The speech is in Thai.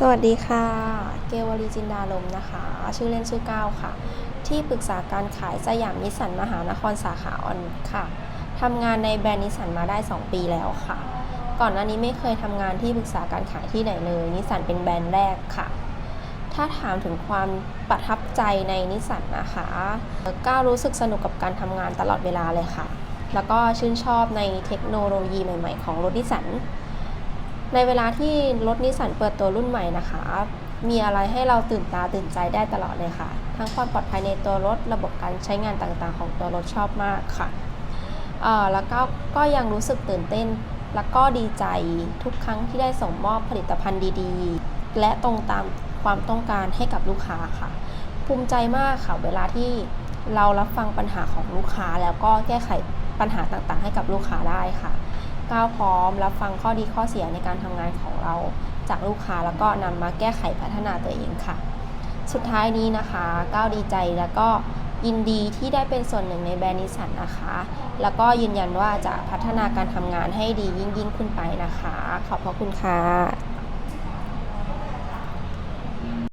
สวัสดีค่ะ เกวลีจินดาลมนะคะ ชื่อเล่นชื่อก้าวค่ะ ที่ปรึกษาการขายสยามนิสสันมหานครสาขาออนค่ะทำงานในแบรนด์นิสสันมาได้ 2 ปีแล้วค่ะ ก่อนหน้านี้ไม่เคยทำงานที่ปรึกษาการขายที่ไหนเลยนิสสันเป็นแบรนด์แรกค่ะ ถ้าถามถึงความประทับใจในนิสสันนะคะก้าวรู้สึกสนุกกับการทำงานตลอดเวลาเลยค่ะ แล้วก็ชื่นชอบในเทคโนโลยีใหม่ ๆ ของรถนิสสัน ในเวลาที่รถนิสสันเปิดตัวรุ่นใหม่นะคะ มีอะไรให้เราตื่นตาตื่นใจได้ตลอดเลยค่ะ ทั้งความปลอดภัยในตัวรถ ระบบการใช้งานต่างๆ ของตัวรถชอบมากค่ะแล้วก็ก็ยังรู้สึกตื่นเต้น แล้วก็ดีใจทุกครั้งที่ได้ส่งมอบผลิตภัณฑ์ดีๆ และตรงตามความต้องการให้กับลูกค้าค่ะ ภูมิใจมากค่ะ เวลาที่เรารับฟังปัญหาของลูกค้า แล้วก็แก้ไขปัญหาต่างๆ ให้กับลูกค้าได้ค่ะ ก้าวพร้อม รับฟังข้อดีข้อเสียในการทำงานของเราจากลูกค้าแล้วก็นำมาแก้ไขพัฒนาตัวเองค่ะ สุดท้ายนี้นะคะก้าวดีใจแล้วก็ยินดีที่ได้เป็นส่วนหนึ่งในแบรนด์นิสันนะคะ แล้วก็ยืนยันว่าจะพัฒนาการทำงานให้ดียิ่งยิ่งขึ้นไปนะคะ ขอบพระคุณค่ะ